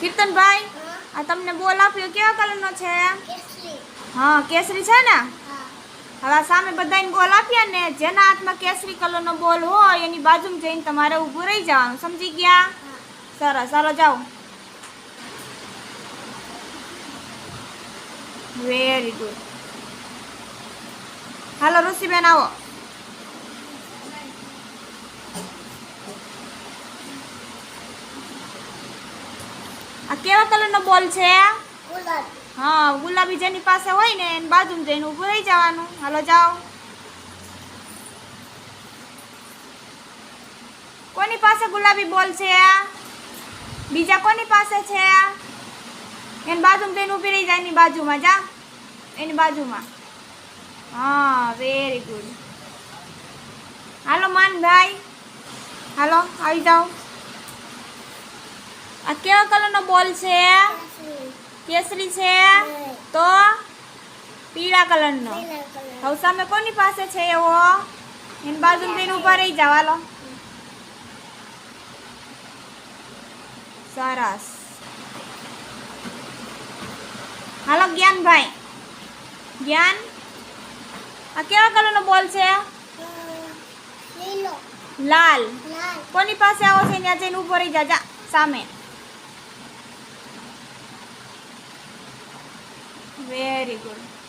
કીર્તનભાઈ, આ તમને બોલ આપ્યો કેવા કલરનો છે? હા, કેસરી છે ને? હવે સામે બધાને બોલ આપ્યા ને, જેના હાથમાં કેસરી કલરનો બોલ હોય, એની બાજુમાં જઈને તમારે ઊભું રહી જવાનું. સમજી ગયા? સરસ. ચાલો જાઓ. વેરી ગુડ હાલો, ઋષિબેન, આવો. આ કેવા કલરનો બોલ છે? હા ગુલાબી જેની પાસે હોય ને એની બાજુમાં જઈને ઊભું રહી જવાનું. હાલો જાઓ. કોની પાસે ગુલાબી બોલ છે? બીજા કોની પાસે છે? એની બાજુમાં જઈને ઊભી રહી જાય એની બાજુમાં જા. એની બાજુમાં. હા વેરી ગુડ હાલો માનભાઈ. હાલો આવી જાઓ. આ કેવા કલરનો બોલ છે? કેસરી છે? તો પીળા કલરનો. કલર હવે સામે કોની પાસે છે એવો એની બાજુમાં જઈને ઊભા રહી જાવ હાલો. સરસ. હાલો જ્ઞાનભાઈ. જ્ઞાન આ કેવા કલરનો બોલ છે? લાલ. લાલ. કોની પાસે આવો છે? ત્યાં જઈને ઊભો રહી જા જા સામે. very good.